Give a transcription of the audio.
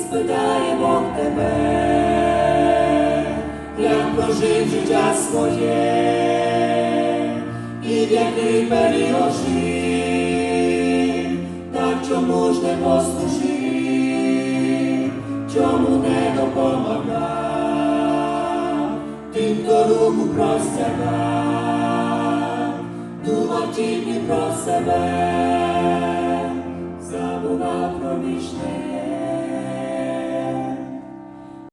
спитає Бог тебе, як прожив життя своє, і в який період жив, так чому ж не послужив, чому не допомагав, тим, хто руку простягав, думав тільки про себе, забував про вічне.